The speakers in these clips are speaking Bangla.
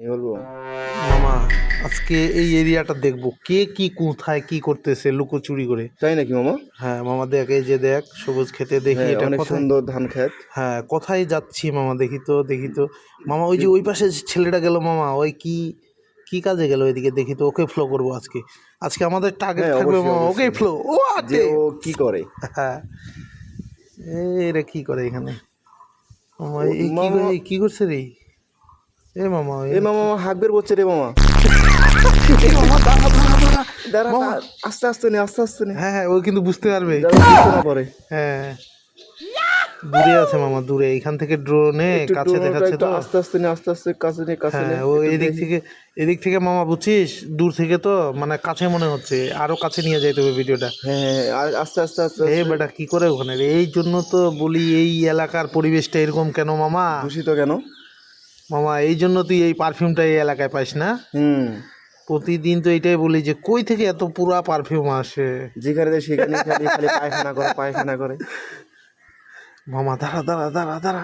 আমি বলব? মামা আজকে এই এরিয়াটা দেখব। কে কি কোথায় কি করতেছে লুকোচুরি করে? তাই নাকি মামা? হ্যাঁ মামা দেখ এই যে দেখ সবুজ খেতে দেখি হ্যাঁ এটা অনেক সুন্দর ধান খেত হ্যাঁ কোথায় যাচ্ছি মামা দেখি তো দেখি তো। মামা ওই যে ওই পাশে ছেলেটা গেল মামা ওই কি কি কাজে গেল ওইদিকে? দেখি তো ওকে ফ্লো করব আজকে। আজকে আমাদের টার্গেট হ্যাঁ, থাকবে মামা ওকে ফ্লো ও আটে ও কি করে। হ্যাঁ। এই রে কি করে এখানে? মামা এই কি করছে রে? এ মামা এ মামা মামা হাঁক বের করছে রে মামা। দাঁড়া আস্তে আস্তে নে আস্তে আস্তে নে। হ্যাঁ হ্যাঁ ও কিন্তু বুঝতে পারবে। পারে। হ্যাঁ দূরে আছে মামা দূরে। এখান থেকে ড্রোনে কাছে দেখাচ্ছে তো। আস্তে আস্তে নে আস্তে আস্তে কাছে নে কাছে নে হ্যাঁ ও এদিক থেকে এদিক থেকে মামা বুঝছিস? দূর থেকে তো মানে কাছে মনে হচ্ছে। আরও কাছে নিয়ে যাইতে হবে ভিডিওটা। হ্যাঁ হ্যাঁ আস্তে আস্তে আস্তে এই বেটা কি করে ওখানে এই জন্য তো বলি এই এলাকার পরিবেশটা এরকম কেন মামা? দূষিত কেন? মামা এই জন্য তুই এই পারফিউমটা এই এলাকায় পাইস না? হুম। প্রতিদিন তো এটাই বলি যে কই থেকে এত পুরা পারফিউম আসে? যেখানে সেখানে খালি খালি পায়খানা করে পায়খানা করে। মামা দাঁড়া দাঁড়া দাঁড়া দাঁড়া।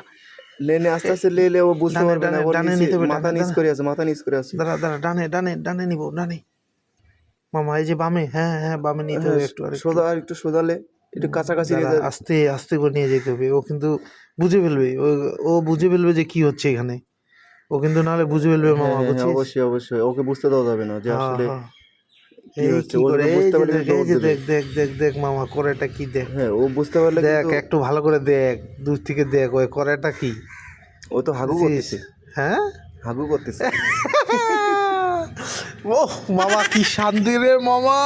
লে নে আস্তে আস্তে লে লে ও বুঝতে পারবে না ডানে, নিতে হবে, মাথা নিচ করে আছে মাথা নিচ করে আছে দাঁড়া দাঁড়া ডানে ডানে ডানে নিব ডানে। মামা এই যে বামে হ্যাঁ হ্যাঁ বামে নিতে হবে একটু আর সোজা আর একটু সোজালে একটু কাছাকাছি আস্তে আস্তে করে নিয়ে যেতে হবে। ও কিন্তু বুঝে ফেলবে ও ও বুঝে ফেলবে যে কি হচ্ছে এখানে। ও কিন্তু নাহলে বুঝে ফেলবে মামা হ্যাঁ, হ্যাঁ, বুঝছিস? অবশ্যই অবশ্যই। ওকে বুঝতে দেওয়া যাবে না যে হ্যাঁ, আসলে হ্যাঁ। দেখ। দেখ দেখ দেখ মামা করেটা কি দেখ? হ্যাঁ ও বুঝতে পারলে দেখ একটু ভালো করে দেখ দূর থেকে দেখ ওই করেটা কি? ও তো হাগু করতেছে। হ্যাঁ? হাগু করতেছে। ও মামা কি শান্তি রে মামা।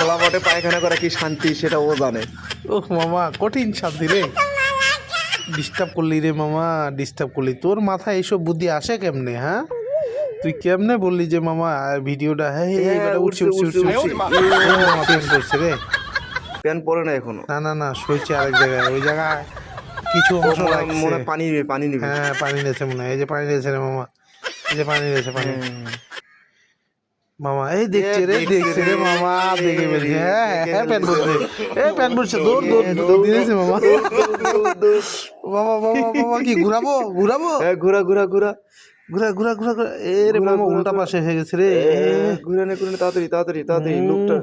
খোলা পায়খানা করা কি শান্তি সেটা ও জানে। ও মামা কঠিন শান্তি রে। ডিস্টার্ব করলি রে মামা ডিস্টার্ব করলি। তোর মাথায় এইসব বুদ্ধি আসে কেমনে হ্যাঁ? তুই কেমনে বললি যে মামা ভিডিওটা হ্যাঁ হ্যাঁ হ্যাঁ, উঠছে উঠছে উঠছে, উঠছে। উঠছে, মামা প্যান করছে রে। প্যান্ট পরে না এখনও? না না না সইছে আরেক জায়গায় ওই জায়গায় কিছু অংশ মনে- হয় পানি পানি নিবে। হ্যাঁ পানি নিয়েছে মনে হয় এই যে পানি নিয়েছে রে মামা এই যে পানি নিয়েছে পানি। মামা এই দেখছে রে দেখছে রে মামা দেখে ফেলছে। হ্যাঁ দেখে হ্যাঁ প্যান ফেলছে। পড়ছে এই প্যান পড়ছে দৌড় দৌড় দৌড় দিয়েছে মামা। মামা মামা মামা কি ঘুরাবো ঘুরাবো? হ্যাঁ ঘুরা ঘুরা ঘুরা। ঘুরা ঘুরা ঘুরা ঘুরা। এ রে মামা উল্টা। পাশে হয়ে গেছে রে। ঘুরে নে ঘুরে তাড়াতাড়ি তাড়াতাড়ি তাড়াতাড়ি লোকটা।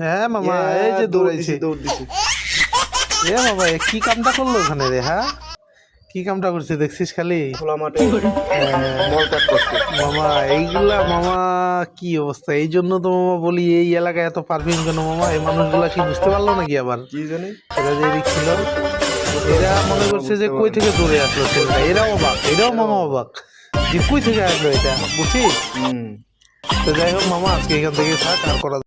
হ্যাঁ মামা এই যে দৌড়াইছে। দৌড় দিছে। এ বাবা কি কামটা করল ওখানে রে হ্যাঁ? কি কামটা করছে দেখছিস খালি? খোলা মাঠে মল করছে মামা এইগুলা মামা কি অবস্থা? এই জন্য তো মামা বলি এই এলাকায় এত পারফিউম কেন মামা? এই মানুষগুলা কি বুঝতে পারল নাকি আবার? কি জানি? এরা যে ছিল এরা মনে করছে যে কই থেকে দৌড়ে আসলো ছেলেটা। এরাও অবাক এরাও মামা অবাক যে কই থেকে আসলো এটা বুঝছিস? হুম। তো যাই হোক মামা আজকে এখান থেকে থাক আর করা